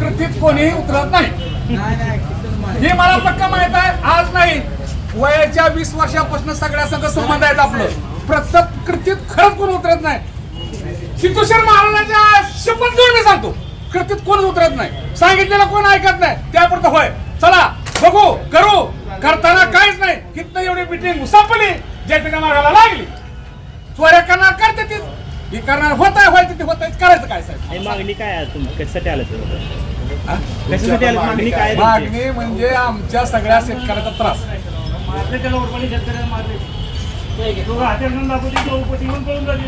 कृतीत कोणीही उतरत नाही. हे मला पक्का माहीत आहे आज नाही. वयाच्या वीस वर्षापासून सगळ्या संघ संबंध आहेत आपलं. प्रत्येक कृतीत खरंच कोण उतरत नाही. सिद्धूशर महाराजांच्या शपथ घेऊन मी सांगतो कृतीत कोण उतरत नाही. सांगितलेलं कोण ऐकत नाही त्यापुरतं होय. चला बघू करू. करताना काहीच नाही. कितनं एवढी मिटिंग संपली ज्या मागायला लागली. चोऱ्या करणार करते ती. करणार होत आहे व्हायचं ते होत आहे. करायचं काय साहेब? मागणी काय तुम्ही कशासाठी आलं मागणी म्हणजे आमच्या सगळ्या शेतकऱ्याचा त्रास.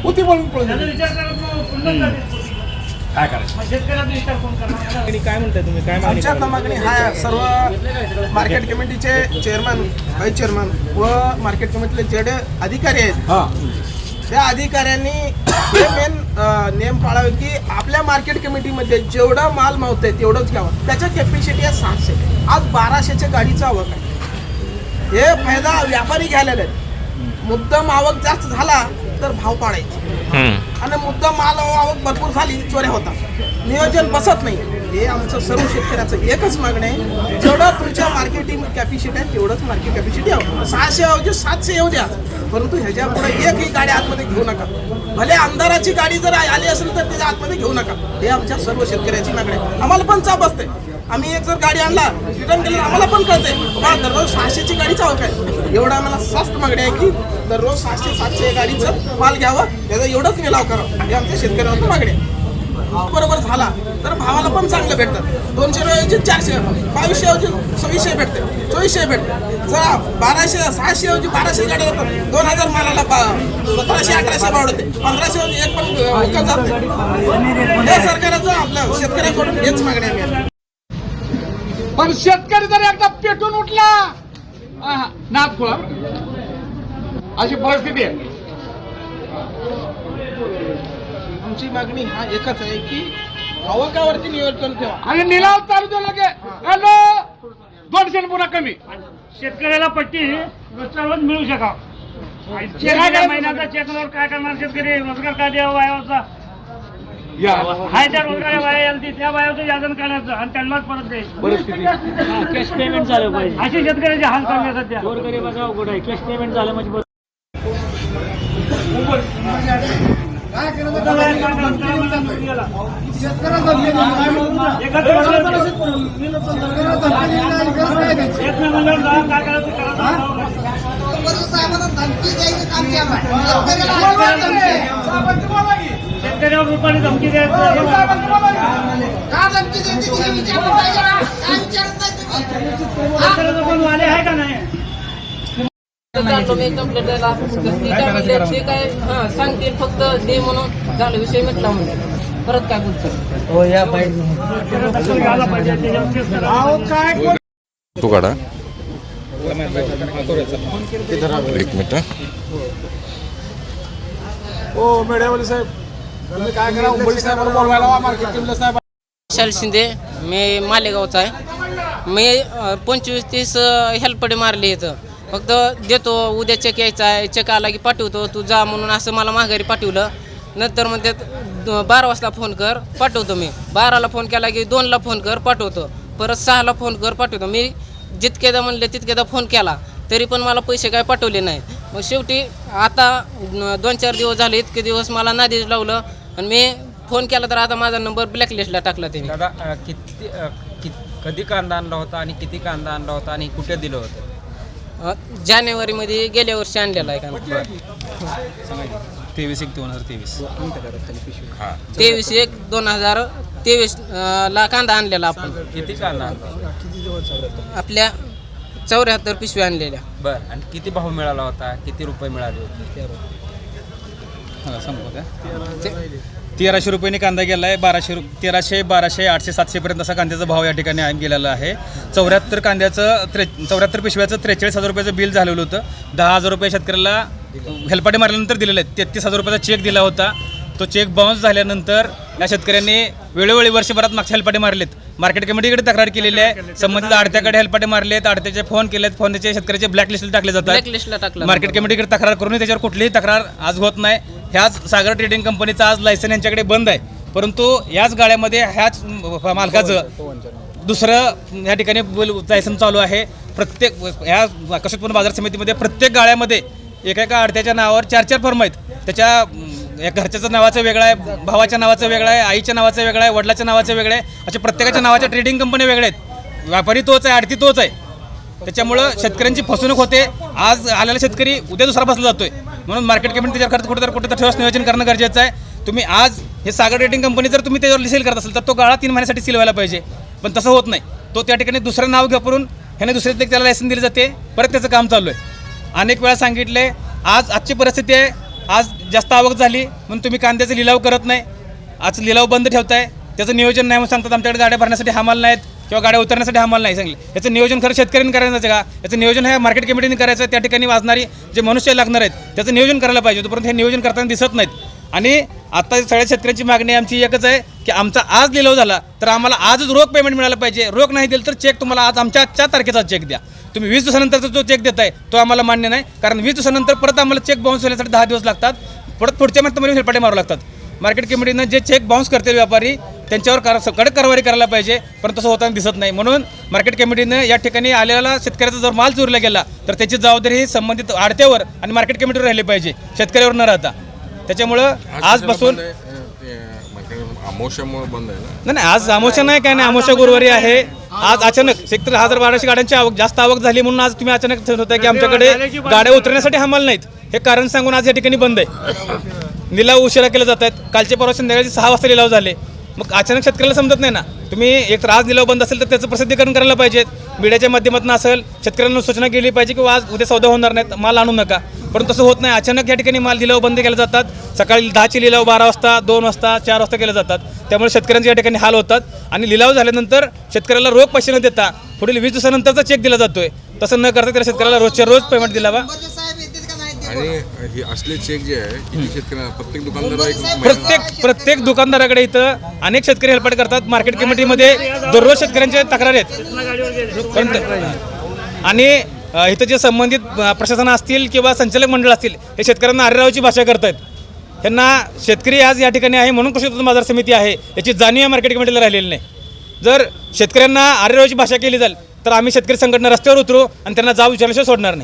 होती म्हणून. काय करायचं? मागणी काय म्हणताय तुम्ही? काय मागणी आमच्या? मागणी हा सर्व मार्केट कमिटीचे चेअरमन व्हाईस चेअरमन व मार्केट कमिटीचे जेडे अधिकारी आहेत हा. त्या अधिकाऱ्यांनी हे मेन नियम पाळावे की आपल्या मार्केट कमिटीमध्ये जेवढा माल मावतंय तेवढंच घ्यावं. त्याच्या कॅपॅसिटी आहे सहाशे. आज बाराशेच्या गाडीचा आवक आहे. हे फायदा व्यापारी घ्यायला आहेत मुद्दम आवक जास्त झाला तर भाव पाडायचे. आणि मुद्दा माल आवक भरपूर झाली चोऱ्या होतात. नियोजन बसत नाही. हे आमचं सर्व शेतकऱ्याचं एकच मागणं आहे. जेवढं तुमच्या मार्केटिंग कॅपॅसिटी आहे तेवढंच मार्केट कॅपॅसिटी यावं सहाशे ऐवजी सातशे येऊ द्या. परंतु ह्याच्या पुढे एकही गाडी आतमध्ये घेऊ नका. भले आमदाराची गाडी जर आली असेल तर त्याच्या आतमध्ये घेऊ नका. हे आमच्या सर्व शेतकऱ्याची मागणी आहे. आम्हाला पण चाप असते. आम्ही एक जर गाडी आणला रिटर्न केलं आम्हाला पण कळते बाबा दररोज सहाशेची गाडी चावक आहे एवढं आम्हाला स्वस्त मागणी आहे की दररोज सहाशे सातशे गाडीचं माल घ्यावं त्याचा एवढंच मिलाव करावं. हे आमच्या शेतकऱ्यांवर मागणी आहे. बरोबर झाला. तर भावाला पण चांगलं भेटतं. दोनशे ऐवजी चारशे बावीसशे ऐवजी सव्वीसशे भेटते चोवीसशे भेटते. जरा बाराशे सहाशे ऐवजी बाराशे गाड्या जातात. दोन हजार मालाला सतराशे अठराशे भाव होते. पंधराशे ऐवजी एक पण जाते जात नाही. हे सरकारचं आपल्या शेतकऱ्याकडून हेच मागणी आहे. पण शेतकरी जर एकदा पेटून उठला आहा, नाद खुळा. अशी परिस्थिती आहे. आमची मागणी हा एकच आहे की आवकावरती नियोजन ठेवा. आणि निलाव चालू झाला की हॅलो! दोनशे पुन्हा कमी. शेतकऱ्याला पट्टी रोजच्यावर मिळू शका महिन्याचा चेकवर काय करणार शेतकरी? रोजगार काय द्यावा वायाचा या. हाय त्या रोजगार वाया यायला ती त्या वायाचं याजन करायचं आणि त्यांनाच परत द्यायचं. परिस्थिती कॅश पेमेंट झालं पाहिजे. असे शेतकऱ्याचे हाल चालले सध्या. गोरगरिबाचा अवघड आहे. कॅश पेमेंट झालं म्हणजे बरं. जा, काय करायचं करा. शेतकऱ्यावर रुपयाने धमकी द्यायचं शेतकऱ्याचं कोण वाले आहे का नाही चाललो मी कंप्लेंट द्यायला. तर ती काय म्हणले ते काय हा सांगतील फक्त दे म्हणून. झालं विषय मिटला म्हणजे परत काय बोलतो आला पाहिजे त्याच्यावर. तू काढा. एक मिनिट हं. हो मीडियावाले साहेब. तुम्ही काय करा साहेबांना बोलवायला लावा, मार्केट साहेब. विशाल शिंदे मी मालेगावचा आहे. मी पंचवीस तीस हेल्पडे मारले इथं. फक्त देतो उद्या चेक यायचा आहे चेक आला की पाठवतो तू जा म्हणून असं मला माघारी पाठवलं. नंतर म्हणते द- बारा वाजता फोन कर पाठवतो मी. बाराला फोन केला की दोनला फोन कर पाठवतो. परत सहाला फोन कर पाठवतो. मी जितकेदा म्हणले तितकेदा फोन केला. तरी पण मला पैसे काय पाठवले नाही मग शेवटी आता न- दोन चार दिवस झाले इतके दिवस मला नादीच लावलं. आणि मी फोन केला तर आता माझा नंबर ब्लॅकलिस्टला टाकला त्यांनी. दादा अ, किती अ, कि- कधी कांदा आणला होता आणि किती कांदा आणला होता आणि कुठे दिलं होतं? अ, जानेवारीमध्ये गेल्या वर्षी आणलेला आहे का तेवीस एक दोन हजार तेवीस. तेवीस एक दोन हजार तेवीस ला कांदा आणलेला आपण. किती कांदा आणला? आपल्या चौऱ्याहत्तर पिशव्या आणलेल्या. बरं. आणि किती भाव मिळाला होता? किती रुपये मिळाले होते? तेराशे रुपयाने कांदा गेला आहे बाराशे रु तेराशे बाराशे आठशे सातशेपर्यंत असा कांद्याचा भाव या ठिकाणी आहे- गेलेला आहे. चौऱ्याहत्तर कांद्याचं त्रे चौऱ्याहत्तर पिशव्याचं त्रेचाळीस हजार रुपयाचं बिल झालेलं होतं. दहा हजार रुपये शेतकऱ्याला हेलपाटे मारल्यानंतर दिलेलं आहे तेहतीस हजार रुपयाचा चेक दिला होता. तो चेक बाउन्स झाल्यानंतर या शेतकऱ्यांनी वेळोवेळी वर्षभरात मागच्या हेल्पाटे मारलेत. मार्केट कमिटीकडे तक्रार केलेली आहे. संबंधित आडत्याकडे हेल्पाटे मारलेत आडत्याचे फोन केलेत फोनचे शेतकऱ्याचे ब्लॅकलिस्टला टाकले जातात. मार्केट कमिटीकडे तक्रार करूनही त्याच्यावर कुठलीही तक्रार आज होत नाही. ह्याच सागर ट्रेडिंग कंपनीचं आज लायसन यांच्याकडे बंद आहे. परंतु याच गाड्यामध्ये ह्याच मालकाचं दुसरं या ठिकाणी लायसन चालू आहे. प्रत्येक ह्या कशोत्पन्न बाजार समितीमध्ये प्रत्येक गाळ्यामध्ये एका एका अडत्याच्या नावावर चार चार फर्म आहेत. त्याच्या या घरच्याचं नावाचं वेगळं आहे भावाच्या नावाचं वेगळं आहे आईच्या नावाचं वेगळं आहे वडिलाच्या नावाचं वेगळं आहे. अशा प्रत्येकाच्या नावाच्या ट्रेडिंग कंपन्या वेगळ्या आहेत. व्यापारी तोच आहे आडती तोच आहे. त्याच्यामुळं शेतकऱ्यांची फसवणूक होते. आज आलेला शेतकरी उद्या दुसरा बसला जातोय. म्हणून मार्केट कमिटी त्याच्यावर खर्च कुठेतरी कुठेतरी ठेवस नियोजन करणं गरजेचं आहे. तुम्ही आज हे सागर ट्रेडिंग कंपनी जर तुम्ही त्याच्यावर सेल करत असेल तर तो गाळा तीन महिन्यासाठी सील व्हायला पाहिजे. पण तसं होत नाही. तो त्या ठिकाणी दुसरं नाव घेऊन ह्याने दुसरे त्याला लायसन दिले जाते. परत त्याचं काम चालू आहे. अनेक वेळा सांगितले आज आजची परिस्थिती आहे. आज जास्त आवक झाली म्हणून तुम्ही कांद्याचा लिलाव करत नाही. आज लिलाव बंद ठेवताय. त्याचं नियोजन नाही म्हणून सांगतात आमच्याकडे गाड्या भरण्यासाठी हमाल नाहीत किंवा गाड्या उतरण्यासाठी हमाल नाही. सांगले. याचं नियोजन खरं शेतकऱ्यांनी करायचं का? याचं नियोजन हे मार्केट कमिटीने करायचं त्या ठिकाणी वाजणारी जे मनुष्य लागणार आहेत त्याचं नियोजन करायला पाहिजे. तोपर्यंत हे नियोजन करताना दिसत नाहीत. आणि आता सगळ्या शेतकऱ्यांची मागणी आमची एकच आहे की आमचा आज लिलाव झाला तर आम्हाला आजच रोख पेमेंट मिळालं पाहिजे. रोख नाही दिलं तर चेक तुम्हाला आज आमच्या आजच्या तारखेचा चेक द्या. तुम्ही वीस दिवसानंतरचा जो चेक देताय तो आम्हाला मान्य नाही. कारण वीस दिवसानंतर परत आम्हाला चेक बाउन्स होण्यासाठी दहा दिवस लागतात. परत पुढच्या महिन्यात हेलपाटे मारावं लागतात. मार्केट कमिटीनं जे चेक बाउन्स करतील व्यापारी त्यांच्यावर कार कडक कारवाई करायला पाहिजे पण तसं होताना दिसत नाही. म्हणून मार्केट कमिटीनं या ठिकाणी आलेला शेतकऱ्याचा जर माल चोरला गेला तर त्याची जबाबदारी ही संबंधित आडत्यावर आणि मार्केट कमिटीवर राहिली पाहिजे. शेतकऱ्यावर न राहता. त्याच्यामुळं आजपासून अमोशामुळे बंद आहे ना? नाही नाही आज अमोशा नाही काय नाही अमोशा गुरुवारी आहे. आज अचानक एक तर हजार बाराशे गाड्यांची आवक जास्त आवक झाली म्हणून आज तुम्ही अचानक ठरवत होता की आमच्याकडे गाड्या उतरण्यासाठी हमाल नाहीत. हे कारण सांगून आज या ठिकाणी बंद आहे. निलाव उशिरा केले जात आहेत. कालच्या परवा संध्याकाळी सहा वाजता लिलाव झाले. मग अचानक शेतकऱ्याला समजत नाही ना. तुम्ही एक तर आज निलाव बंद असेल तर त्याचं प्रसिद्धीकरण करायला पाहिजे. मीडियाच्या माध्यमातून असेल शेतकऱ्यांना सूचना केली पाहिजे की आज उद्या सौदा होणार नाहीत माल आणू नका. परंतु तसं होत नाही. अचानक या ठिकाणी माल लिलाव बंद केले जातात. सकाळी दहाचे लिलाव बारा वाजता दोन वाजता चार वाजता केले जातात. त्यामुळे शेतकऱ्यांचे या ठिकाणी हाल होतात. आणि लिलाव झाल्यानंतर शेतकऱ्याला रोख पैसे न देता पुढील वीस दिवसानंतरचा चेक दिला जातोय. तसं न करता त्याला शेतकऱ्याला रोजच्या रोज पेमेंट दिलावा. आणि हे असले चेक जे आहे किती शेतकऱ्यांना प्रत्येक दुकानदार एक महिना- प्रत्येक प्रत्येक दुकानदाराकडे इथं अनेक शेतकरी हेल्पाट करतात. मार्केट कमिटीमध्ये दररोज शेतकऱ्यांच्या तक्रारी आहेत. पण- आणि अ, इथं जे संबंधित अ, प्रशासन असतील किंवा संचालक मंडळ असतील हे शेतकऱ्यांना आरेरावची भाषा करतायत. त्यांना शेतकरी आज या ठिकाणी आहे म्हणून कृषी उत्पन्न बाजार समिती आहे याची जाणीव या मार्केट कमिटीला राहिलेली नाही. जर शेतकऱ्यांना आरेरावची भाषा केली जाईल तर आम्ही शेतकरी संघटना रस्त्यावर उतरू आणि त्यांना जाब विचारल्याशिवाय सोडणार नाही.